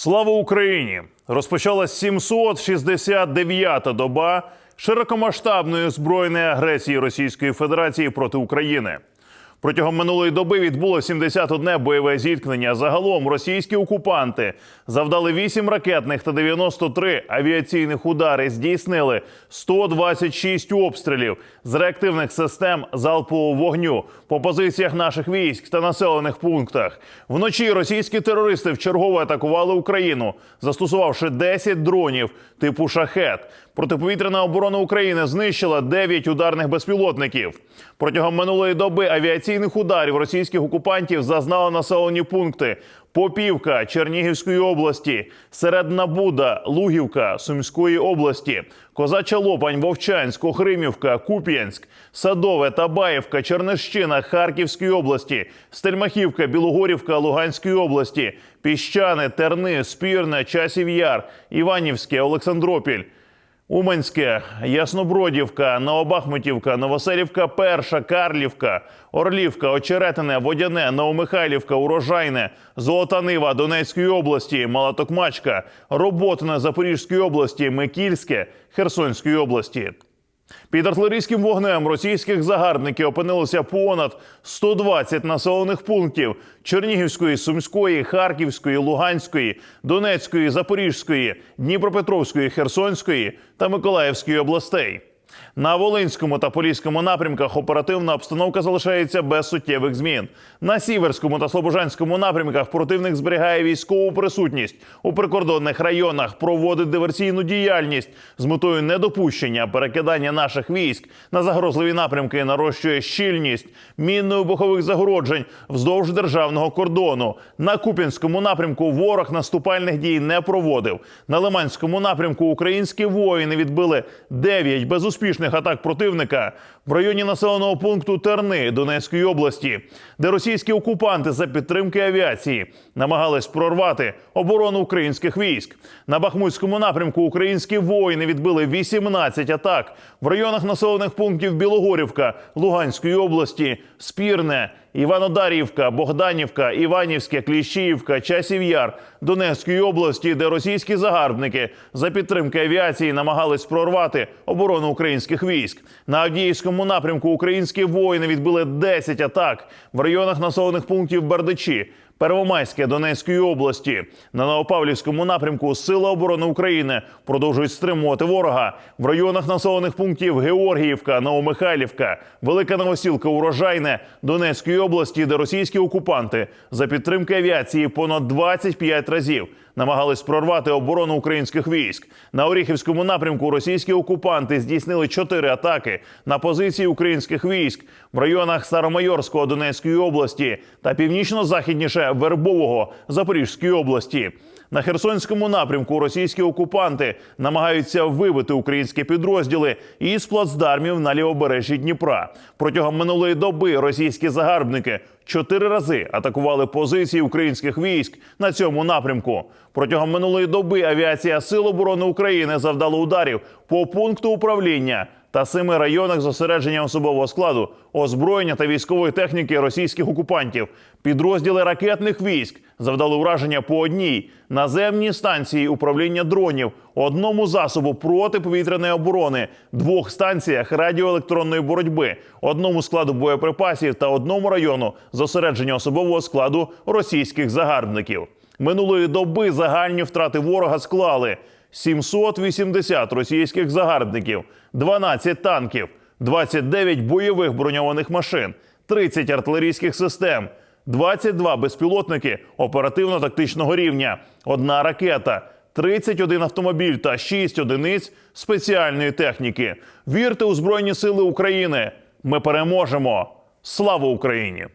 Слава Україні! Розпочалась 769-та доба широкомасштабної збройної агресії Російської Федерації проти України. Протягом минулої доби відбуло 71 бойове зіткнення. Загалом російські окупанти завдали 8 ракетних та 93 авіаційних удари. Здійснили 126 обстрілів з реактивних систем залпового вогню по позиціях наших військ та населених пунктах. Вночі російські терористи вчергово атакували Україну, застосувавши 10 дронів типу шахет. Протиповітряна оборона України знищила 9 ударних безпілотників. Протягом минулої доби авіаційних ударів російських окупантів зазнали населені пункти Попівка Чернігівської області, Середна Буда, Лугівка Сумської області, Козача Лопань, Вовчанськ, Охримівка, Куп'янськ, Садове, Табаївка, Чернещина Харківської області, Стельмахівка, Білогорівка Луганської області, Піщани, Терни, Спірне, Часів Яр, Іванівське, Олександропіль. Уманське, Яснобродівка, Новобахмутівка, Новоселівка, Перша, Карлівка, Орлівка, Очеретине, Водяне, Новомихайлівка, Урожайне, Золота Нива Донецької області, Малатокмачка, Роботне Запорізької області, Микільське, Херсонської області. Під артилерійським вогнем російських загарбників опинилося понад 120 населених пунктів Чернігівської, Сумської, Харківської, Луганської, Донецької, Запорізької, Дніпропетровської, Херсонської та Миколаївської областей. На Волинському та Поліському напрямках оперативна обстановка залишається без суттєвих змін. На Сіверському та Слобожанському напрямках противник зберігає військову присутність у прикордонних районах, проводить диверсійну діяльність з метою недопущення перекидання наших військ на загрозливі напрямки, нарощує щільність мінно-вибухових загороджень вздовж державного кордону. На Куп'янському напрямку ворог наступальних дій не проводив. На Лиманському напрямку українські воїни відбили 9 безуспішних атак противника в районі населеного пункту Терни Донецької області, де російські окупанти за підтримки авіації намагались прорвати оборону українських військ. На Бахмутському напрямку українські воїни відбили 18 атак в районах населених пунктів Білогорівка Луганської області, Спірне. Іванодарівка, Богданівка, Іванівське, Кліщіївка, Часів Яр Донецької області, де російські загарбники за підтримки авіації намагались прорвати оборону українських військ. На Авдіївському напрямку українські воїни відбили 10 атак в районах населених пунктів Бердичі. Первомайське Донецької області. На Новопавлівському напрямку Сили оборони України продовжують стримувати ворога. В районах населених пунктів Георгіївка, Новомихайлівка, Велика Новосілка, Урожайне Донецької області, де російські окупанти за підтримки авіації понад 25 разів намагались прорвати оборону українських військ. На Оріхівському напрямку російські окупанти здійснили чотири атаки на позиції українських військ в районах Старомайорського Донецької області та північно-західніше Вербового Запорізької області. На Херсонському напрямку російські окупанти намагаються вибити українські підрозділи із плацдармів на лівобережжі Дніпра. Протягом минулої доби російські загарбники чотири рази атакували позиції українських військ на цьому напрямку. Протягом минулої доби авіація Сил оборони України завдала ударів по пункту управління та семи районах зосередження особового складу, озброєння та військової техніки російських окупантів. Підрозділи ракетних військ завдали ураження по одній наземній станції управління дронів, одному засобу протиповітряної оборони, двох станціях радіоелектронної боротьби, одному складу боєприпасів та одному району зосередження особового складу російських загарбників. Минулої доби загальні втрати ворога склали 780 російських загарбників, 12 танків, 29 бойових броньованих машин, 30 артилерійських систем, 22 безпілотники оперативно-тактичного рівня, одна ракета. 31 автомобіль та 6 одиниць спеціальної техніки. Вірте у Збройні Сили України. Ми переможемо! Слава Україні!